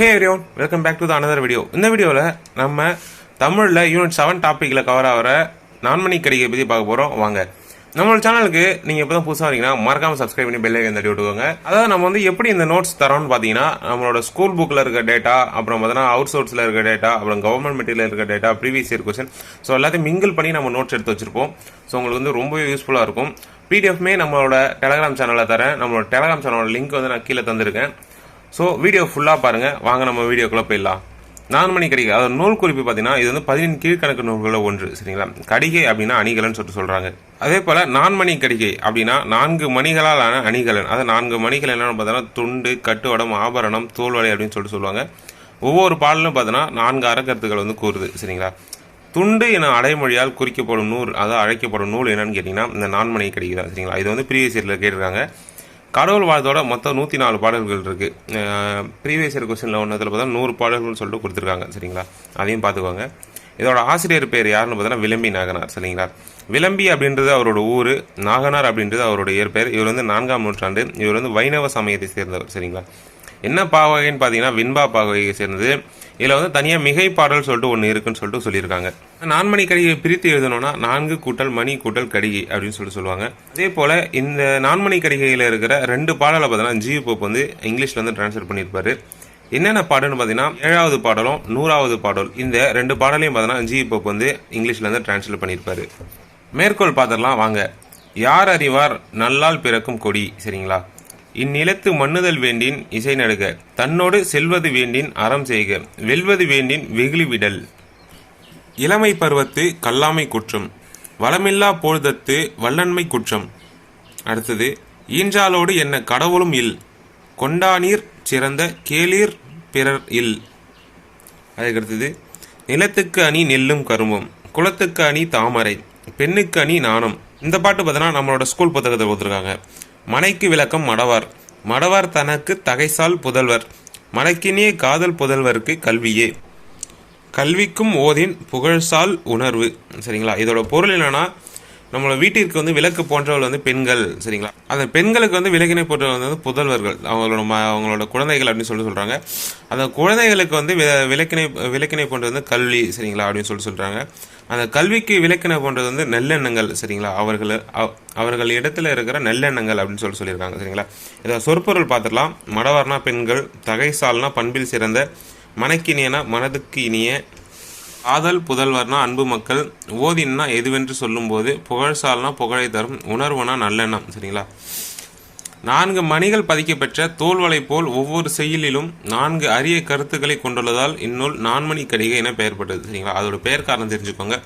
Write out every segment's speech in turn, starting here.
Hey everyone welcome back to the another video இந்த வீடியோவில் நம்ம தமிழில் யூனிட் செவன் டாப்பிக்கில் கவர் ஆகிற நான்மணி கடிகை பற்றி பார்க்க போகிறோம் வாங்க. நம்மளோட சேனலுக்கு நீங்கள் இப்போ தான் புதுசாக வரீங்கன்னா மறக்காமல் சப்ஸ்கிரைப் பண்ணி பெல்லை தட்டி விட்டுக்கோங்க. அதாவது நம்ம வந்து எப்படி இந்த நோட்ஸ் தரோம்னு பார்த்தீங்கன்னா நம்மளோட ஸ்கூல் புக்கில் இருக்க டேட்டா அப்புறம் பார்த்தீங்கன்னா அவுட் சோர்ஸில் இருக்க டேட்டா அப்புறம் கவர்மெண்ட் மெட்டீரியல் இருக்க data previous year question so எல்லாத்தையும் மிங்கிள் பண்ணி நம்ம நோட்ஸ் எடுத்து வச்சிருப்போம். ஸோ உங்களுக்கு வந்து ரொம்பவே யூஸ்ஃபுல்லாக இருக்கும். பிடிஎஃப்மே நம்மளோட டெலகிராம் சேனலில் தரேன். நம்மளோட டெலகிராம் சேனலோட லிங்க் வந்து நான் கீழே தந்திருக்கேன். ஸோ வீடியோ ஃபுல்லாக பாருங்கள் வாங்க நம்ம வீடியோக்குள்ளே போயிடலாம். நான்மணி கடிகை அதாவது நூல் குறிப்பு பார்த்தீங்கன்னா இது வந்து பதினெண் கீழ்கணக்கு நூல்களில் ஒன்று சரிங்களா? கடிகை அப்படின்னா அணிகலன் சொல்லிட்டு சொல்கிறாங்க அதே போல் நான்மணி கடிகை அப்படின்னா நான்கு மணிகளால் ஆன அணிகலன். அதாவது நான்கு மணிகள் என்னென்னு பார்த்தோன்னா துண்டு கட்டுவடம் ஆபரணம் தோல்வலை அப்படின்னு சொல்லிட்டு சொல்லுவாங்க. ஒவ்வொரு பாடலும் பார்த்தோன்னா நான்கு அறக்கருத்துக்கள் வந்து கூறுது சரிங்களா? துண்டு என அடைமொழியால் குறிக்கப்படும் நூல் அதாவது அழைக்கப்படும் நூல் என்னன்னு கேட்டிங்கன்னா இந்த நான்மணி கடிகை தான் சரிங்களா? இது வந்து ப்ரீவியஸ் இயரில் கேட்டிருக்காங்க. கடவுள் வாழ்த்தோட மொத்தம் நூற்றி நாலு பாடல்கள் இருக்குது ப்ரீவியஸ் இயர் கொஸ்டினில் ஒன்றத்தில் பார்த்தா நூறு பாடல்கள்னு சொல்லிட்டு கொடுத்துருக்காங்க சரிங்களா? அதையும் பார்த்துக்கோங்க. இதோட ஆசிரியர் பேர் யாருன்னு பார்த்தோன்னா விளம்பி நாகனார் சரிங்களா? விளம்பி அப்படின்றது அவரோட ஊர் நாகனார் அப்படின்றது அவரோட இயற்பெயர். இவர் வந்து நான்காம் நூற்றாண்டு இவர் வந்து வைணவ சமயத்தை சேர்ந்தவர் சரிங்களா? என்ன பாவகைன்னு பார்த்தீங்கன்னா விண்பா பாவகையை சேர்ந்தது. இதில் வந்து தனியாக மிகை பாடல் சொல்லிட்டு ஒன்று இருக்குன்னு சொல்லிட்டு சொல்லியிருக்காங்க. நான்மணி கடிகை பிரித்து எழுதணும்னா நான்கு கூட்டல் மணி கூட்டல் கடிகை அப்படின்னு சொல்லிட்டு சொல்லுவாங்க. அதே போல் இந்த நான்மணி கடிகையில் இருக்கிற ரெண்டு பாடலை பார்த்தீங்கன்னா ஜி போப் வந்து இங்கிலீஷில் வந்து ட்ரான்ஸ்லேட் பண்ணியிருப்பாரு. என்னென்ன பாடல்னு பார்த்தீங்கன்னா ஏழாவது பாடலும் நூறாவது பாடல் இந்த ரெண்டு பாடலையும் பார்த்தீங்கன்னா ஜி போப் வந்து இங்கிலீஷில் வந்து ட்ரான்ஸ்லேட் பண்ணியிருப்பார். மேற்கோள் பார்த்துடலாம் வாங்க. யார் அறிவார் நல்லால் பிறக்கும் கொடி சரிங்களா? இந்நிலத்து மண்ணுதல் வேண்டின் இசை நடுக. தன்னோடு செல்வது வேண்டின் அறம் செய்க. வெல்வது வேண்டின் வெகுளி விடல். இளமை பருவத்து கல்லாமை குற்றம். வளமில்லா பொழுதத்து வல்லன்மை குற்றம். அடுத்தது ஈன்றாலோடு என்ன கடவுளும் இல். கொண்டானீர் சிறந்த கேளீர் பிறர் இல். அதுக்கடுத்தது நிலத்துக்கு அணி நெல்லும் கரும்பும் குளத்துக்கு அணி தாமரை. பெண்ணுக்கு அணி நாணம். இந்த பாட்டு பார்த்தோன்னா நம்மளோட ஸ்கூல் புத்தகத்தை கொடுத்துருக்காங்க. மனைக்கு விளக்கம் மடவார். மடவார் தனக்கு தகைசால் புதல்வர். மனைக்கினிய காதல் புதல்வருக்கு கல்வியே. கல்விக்கும் ஓதின் புகழ்சால் உணர்வு. சரிங்களா? இதோட பொருள் என்னன்னா நம்மளோட வீட்டிற்கு வந்து விளக்கு போன்றவர்கள் வந்து பெண்கள் சரிங்களா? அந்த பெண்களுக்கு வந்து விளக்கினை போன்றவர்கள் வந்து புதல்வர்கள். அவங்களோட ம அவங்களோட குழந்தைகள் அப்படின்னு சொல்லி சொல்கிறாங்க அந்த குழந்தைகளுக்கு வந்து வி- விளக்கினை விளக்கினை போன்றது வந்து கல்வி சரிங்களா? அப்படின்னு சொல்லி சொல்கிறாங்க அந்த கல்விக்கு விளக்கினை போன்றது வந்து நல்லெண்ணங்கள் சரிங்களா? அவர்கள் அவர்கள் இடத்துல இருக்கிற நல்லெண்ணங்கள் அப்படின்னு சொல்லி சொல்லியிருக்காங்க சரிங்களா? இதை சொற்பொருள் பார்த்துடலாம். மடவார்னா பெண்கள் தகைசால்னா பண்பில் சிறந்த மனக்கினியனா மனதுக்கு இனிய காதல் புதல்வர்னா அன்பு மக்கள் ஓதின்னா எதுவென்று சொல்லும்போது புகழ்சால்னா புகழை தரும் உணர்வுனா நல்லெண்ணம் சரிங்களா? நான்கு மணிகள் பதிக்கப்பெற்ற தோல்வலை போல் ஒவ்வொரு செயலிலும் நான்கு அரிய கருத்துக்களை கொண்டுள்ளதால் இந்நூல் நான்மணி கடிகை என பெயர்பட்டது சரிங்களா? அதோட பெயர் காரணம் தெரிஞ்சுக்கோங்க.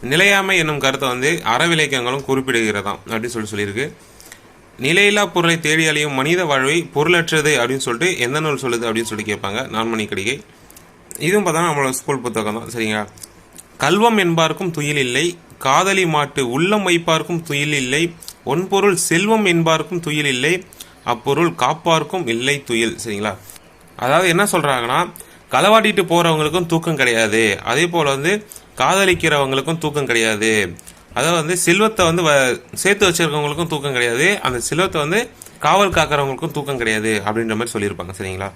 நிலையாமை என்னும் கருத்தை வந்து அறவிலக்கியங்களும் குறிப்பிடுகிறதாம் அப்படின்னு சொல்லி சொல்லியிருக்கு. நிலையில்லா பொருளை தேடி அழியும் மனித வாழ்வை பொருளற்றது அப்படின்னு சொல்லிட்டு எந்த நூல் சொல்லுது அப்படின்னு சொல்லி கேட்பாங்க நான்மணி கடிகை. இதுவும் பார்த்தா நம்மளோட ஸ்கூல் புத்தகம் தான் சரிங்களா? கல்வம் என்பார்க்கும் துயில் இல்லை காதலி மாட்டு உள்ளம் வைப்பார்க்கும் துயில் இல்லை ஒன்பொருள் செல்வம் என்பார்க்கும் துயில் இல்லை அப்பொருள் காப்பார்க்கும் இல்லை துயில் சரிங்களா? அதாவது என்ன சொல்கிறாங்கன்னா களவாடிட்டு போகிறவங்களுக்கும் தூக்கம் கிடையாது. அதே போல் வந்து காதலிக்கிறவங்களுக்கும் தூக்கம் கிடையாது. அதாவது வந்து செல்வத்தை வந்து வ- சேர்த்து வச்சுருக்கவங்களுக்கும் தூக்கம் கிடையாது. அந்த செல்வத்தை வந்து காவல் காக்கிறவங்களுக்கும் தூக்கம் கிடையாது அப்படின்ற மாதிரி சொல்லியிருப்பாங்க சரிங்களா?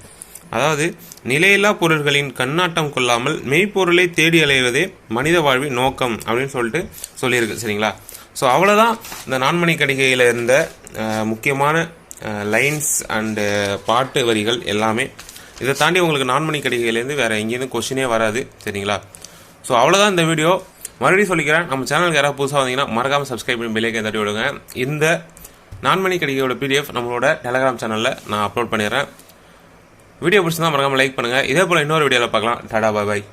அதாவது நிலையில்லா பொருள்களின் கண்ணாட்டம் கொள்ளாமல் மெய்ப்பொருளை தேடி அலைவதே மனித வாழ்வின் நோக்கம் அப்படின்னு சொல்லிட்டு சொல்லியிருக்கு சரிங்களா? ஸோ அவ்வளோதான் இந்த நான்மணி கடிகையில் இருந்த முக்கியமான லைன்ஸ் அண்டு பாட்டு வரிகள் எல்லாமே. இதை தாண்டி உங்களுக்கு நான்மணி கடிகையிலேருந்து வேறு எங்கேருந்து கொஷினே வராது சரிங்களா? ஸோ அவ்வளோதான் இந்த வீடியோ. மறுபடியும் சொல்லிக்கிறேன் நம்ம சேனலுக்கு யாராவது புதுசாக வந்தீங்கன்னா மறக்காமல் சப்ஸ்கிரைப் பண்ணி பெல்லைக்கை தட்டி விடுங்க. இந்த நான்மணி கடிகையோட பிடிஎஃப் நம்மளோட டெலகிராம் சேனலில் நான் அப்லோட் பண்ணிடுறேன். வீடியோ பிடிச்சிருந்தா மறக்காமல் லைக் பண்ணுங்கள் இதே போல் இன்னொரு வீடியோவில் பார்க்கலாம். டாடா பாய் பாய்.